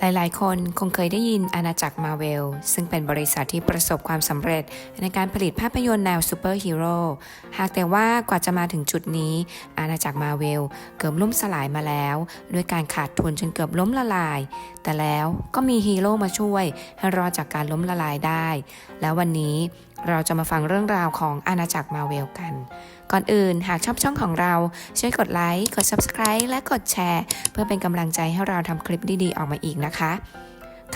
หลายๆ คนคงเคยได้ยินอาณาจักรมาเวล ซึ่งเป็นบริษัทที่ประสบความสำเร็จในการผลิตภาพยนตร์แนวซูเปอร์ฮีโร่หากแต่ว่ากว่าจะมาถึงจุดนี้ อาณาจักรมาเวลเกือบล่มสลายมาแล้ว ด้วยการขาดทุนจนเกือบล้มละลาย แต่แล้วก็มีฮีโร่มาช่วยให้รอดจากการล้มละลายได้ แล้ววันนี้ เราจะมาฟังเรื่องราวของอาณาจักรมาเวลกัน ก่อนอื่นหากชอบช่องของเรา ช่วยกดไลค์ กด Subscribe และกดแชร์ เพื่อเป็นกำลังใจให้เราทำคลิปดีๆ ออกมาอีกนะคะ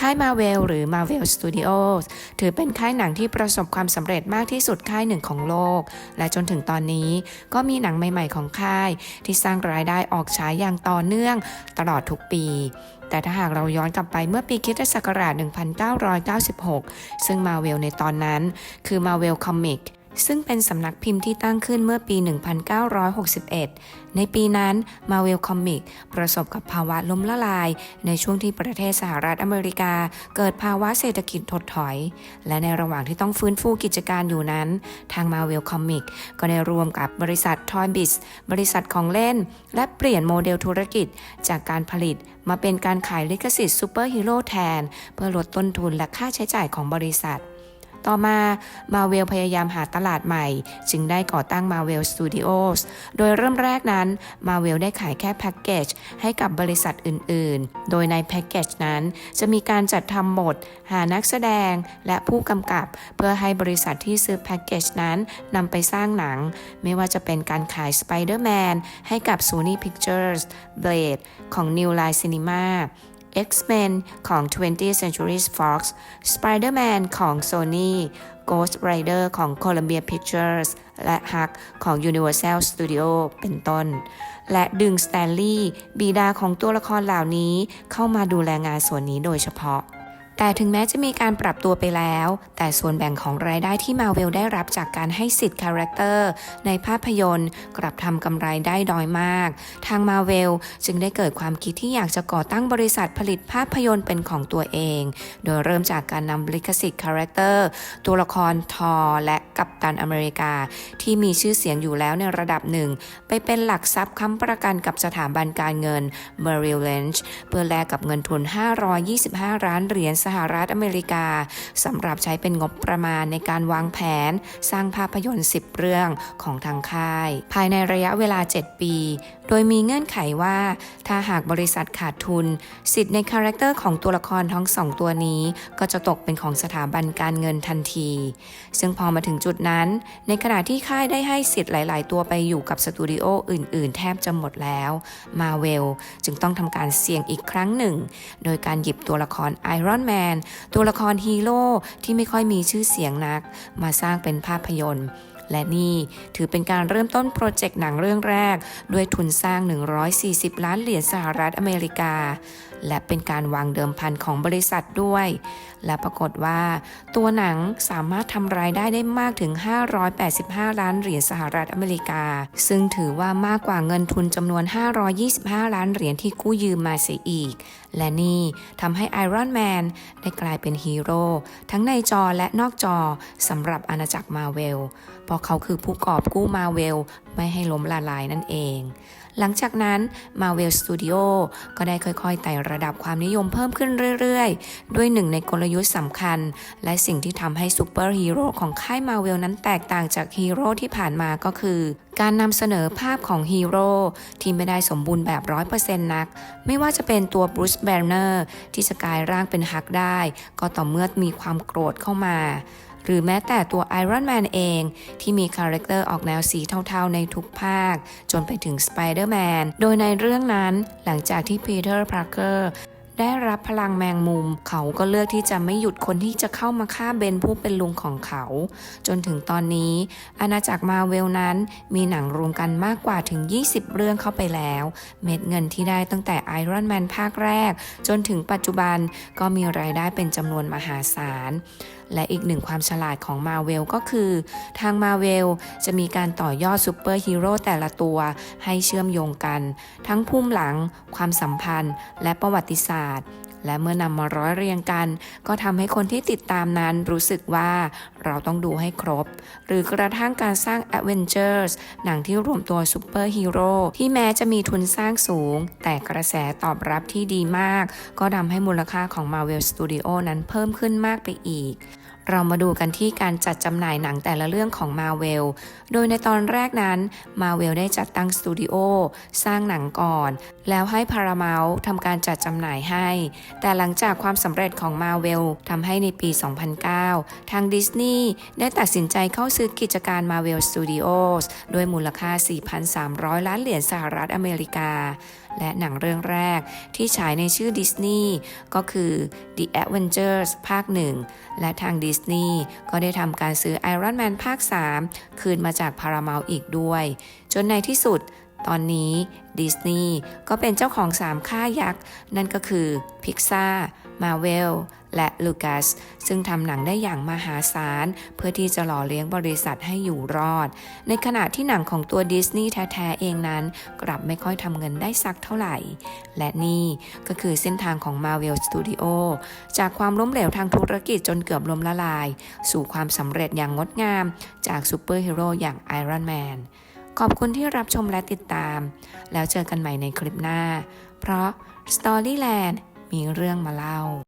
ค่าย Marvel หรือ Marvel Studios ถือเป็นค่ายหนังที่ประสบความสำเร็จมากที่สุดค่ายหนึ่งของโลก และจนถึงตอนนี้ก็มีหนังใหม่ๆของค่าย ที่สร้างรายได้ออกฉายอย่างต่อเนื่องตลอดทุกปี แต่ถ้าหากเราย้อนกลับไปเมื่อปีคิศักราช 1996 ซึ่ง Marvel ในตอนนั้นคือ Marvel Comic ซึ่งเป็นสำนักพิมพ์ที่ตั้งขึ้นเมื่อปี 1961 ในปีนั้น Marvel Comic ประสบกับภาวะล้มละลาย ในช่วงที่ประเทศสหรัฐอเมริกา เกิดภาวะเศรษฐกิจถดถอย และในระหว่างที่ต้องฟื้นฟูกิจการอยู่นั้น ทาง Marvel Comic ก็ได้รวมกับบริษัท Toy Biz บริษัทของเล่น และเปลี่ยนโมเดลธุรกิจจากการผลิตมาเป็นการขายลิขสิทธิ์ซูเปอร์ฮีโร่แทน เพื่อลดต้นทุนและค่าใช้จ่ายของบริษัท ต่อมา Marvel พยายามหาตลาดใหม่ จึงได้ก่อตั้ง Marvel Studios โดยเริ่มแรกนั้น Marvel ได้ขายแค่แพ็กเกจให้กับบริษัทอื่นๆ โดยในแพ็กเกจนั้นจะมีการจัดทำบท หานักแสดงและผู้กำกับ เพื่อให้บริษัทที่ซื้อแพ็กเกจนั้นนำไปสร้างหนัง ไม่ว่าจะเป็นการขาย Spider-Man ให้กับ Sony Pictures Blade ของ New Line Cinema X-Men ของ 20th Century Fox Spider-Man ของ Sony Ghost Rider ของ Columbia Pictures และ Hulk ของ Universal Studio เป็นต้น และดึงสแตนลีย์บิดาของตัวละครเหล่านี้เข้ามาดูแลงานส่วนนี้โดยเฉพาะ แต่ถึงแม้จะมีการปรับตัวไปแล้ว แต่ส่วนแบ่งของรายได้ที่มาเวลได้รับจากการให้สิทธิ์คาแรคเตอร์ในภาพยนตร์ กลับทำกำไรได้น้อยมาก ทางมาเวลจึงได้เกิดความคิดที่อยากจะก่อตั้งบริษัทผลิตภาพยนตร์เป็นของตัวเอง โดยเริ่มจากการนำลิขสิทธิ์คาแรคเตอร์ตัวละครทอและกัปตันอเมริกา ที่มีชื่อเสียงอยู่แล้วในระดับหนึ่ง ไปเป็นหลักทรัพย์ค้ำประกันกับสถาบันการเงิน Merrill Lynch เพื่อแลกกับเงินทุน 525 ล้านเหรียญสหรัฐอเมริกาสำหรับใช้เป็นงบประมาณในการวางแผน สร้างภาพยนตร์ 10 เรื่องของทางค่าย ภายในระยะเวลา 7 ปี โดยมีเงื่อนไขว่า ถ้าหากบริษัทขาดทุน สิทธิ์ในคาแรคเตอร์ของตัวละครทั้งสองตัวนี้ ก็จะตกเป็นของสถาบันการเงินทันที ซึ่งพอมาถึงจุดนั้น ในขณะที่ค่ายได้ให้สิทธิ์หลาย ๆ ตัวไปอยู่กับสตูดิโออื่น ๆ แทบจะหมดแล้วมาเวลจึงต้องทำการเสี่ยงอีกครั้งหนึ่ง โดยการหยิบตัวละครไอรอนแมน ตัวละครฮีโร่ที่ไม่ค่อยมีชื่อเสียงนัก มาสร้างเป็นภาพยนตร์ และนี่ถือเป็นการเริ่มต้นโปรเจกต์หนังเรื่องแรก ด้วยทุนสร้าง 140 ล้านเหรียญสหรัฐอเมริกา และเป็นการวางเดิมพันของบริษัทด้วย และปรากฏว่า ตัวหนังสามารถทำรายได้ได้มากถึง 585 ล้านเหรียญสหรัฐอเมริกา ซึ่งถือว่ามากกว่าเงินทุนจำนวน 525 ล้านเหรียญที่กู้ยืมมาเสียอีก และนี่ทำให้ไอรอนแมนได้กลายเป็นฮีโร่ทั้งในจอและนอกจอสำหรับอาณาจักรมาเวล เพราะเขาคือผู้กอบกู้มาเวล ไม่ให้ล้มละลายนั่นเอง หลังจากนั้น Marvel Studio ก็ได้ค่อยๆไต่ระดับความนิยมเพิ่มขึ้นเรื่อยๆ ด้วยหนึ่งในกลยุทธ์สำคัญ และสิ่งที่ทำให้ซูเปอร์ฮีโร่ของค่าย Marvel นั้นแตกต่างจากฮีโร่ที่ผ่านมาก็คือ การนำเสนอภาพของฮีโร่ที่ไม่ได้สมบูรณ์แบบ100%นัก ไม่ว่าจะเป็นตัวบรูซแบนเนอร์ที่จะกลายร่างเป็นฮักได้ ก็ต่อเมื่อมีความโกรธเข้ามา หรือแม้แต่ตัว Iron Man เองที่มีคาแรคเตอร์ออกแนวสีเทาๆในทุกภาค จนไปถึง Spider-Man โดยในเรื่องนั้นหลังจากที่ Peter Parker ได้รับพลังแมงมุม เขาก็เลือกที่จะไม่หยุดคนที่จะเข้ามาฆ่าเบนผู้เป็นลุงของเขา จนถึงตอนนี้ อาณาจักรมาเวลนั้นมีหนังรวมกันมากกว่าถึง 20 เรื่องเข้าไปแล้ว เม็ดเงินที่ได้ตั้งแต่ไอรอนแมนภาคแรก จนถึงปัจจุบันก็มีรายได้เป็นจำนวนมหาศาลและอีกหนึ่งความฉลาดของมาเวลก็คือ ทางมาเวลจะมีการต่อยอดซูเปอร์ฮีโร่แต่ละตัวให้เชื่อมโยงกัน ทั้งภูมิหลัง ความสัมพันธ์ และประวัติศาสตร์และเมื่อนำมาร้อยเรียงกัน ก็ทำให้คนที่ติดตามนั้นรู้สึกว่าเราต้องดูให้ครบ หรือกระทั่งการสร้าง Avengers หนังที่รวมตัวซูเปอร์ฮีโร่ที่แม้จะมีทุนสร้างสูง แต่กระแสตอบรับที่ดีมาก ก็ทำให้มูลค่าของ Marvel Studio นั้นเพิ่มขึ้นมากไปอีก เรามาดูกันที่การจัดจำหน่ายหนังแต่ละเรื่องของ Marvel โดยในตอนแรกนั้น Marvel ได้จัดตั้งสตูดิโอสร้างหนังก่อน แล้วให้ p a r a m o u n ทำการจัดจำหน่ายให้ แต่หลังจากความสำเร็จของ Marvel ทำให้ในปี 2009 ทางดิสนีย์ได้ตัดสินใจเข้าซื้อกิจการ Marvel Studios ด้วยมูลค่า 4,300 ล้านเหรียญสหรัฐอเมริกาและหนังเรื่องแรกที่ฉายในชื่อดิสนีย์ก็คือ The Avengers ภาคหนึ่งและทางดิสนีย์ก็ได้ทำการซื้อ Iron Man ภาค 3 คืนมาจาก Paramount อีกด้วย จนในที่สุดตอนนี้ดิสนีย์ก็เป็นเจ้าของ 3 ค่ายยักษ์ นั่นก็คือ Pixar Marvel และ Lucas ซึ่งทำหนังได้อย่างมหาศาล เพื่อที่จะหล่อเลี้ยงบริษัทให้อยู่รอด ในขณะที่หนังของตัวดิสนีย์แท้ๆเองนั้น กลับไม่ค่อยทำเงินได้สักเท่าไหร่ และนี่ก็คือเส้นทางของ Marvel Studio จากความล้มเหลวทางธุรกิจจนเกือบล้มละลาย สู่ความสำเร็จอย่างงดงาม จากซูเปอร์ฮีโร่อย่าง Iron Man ขอบคุณที่รับชมและติดตาม แล้วเจอกันใหม่ในคลิปหน้า เพราะ Storyland มีเรื่องมาเล่า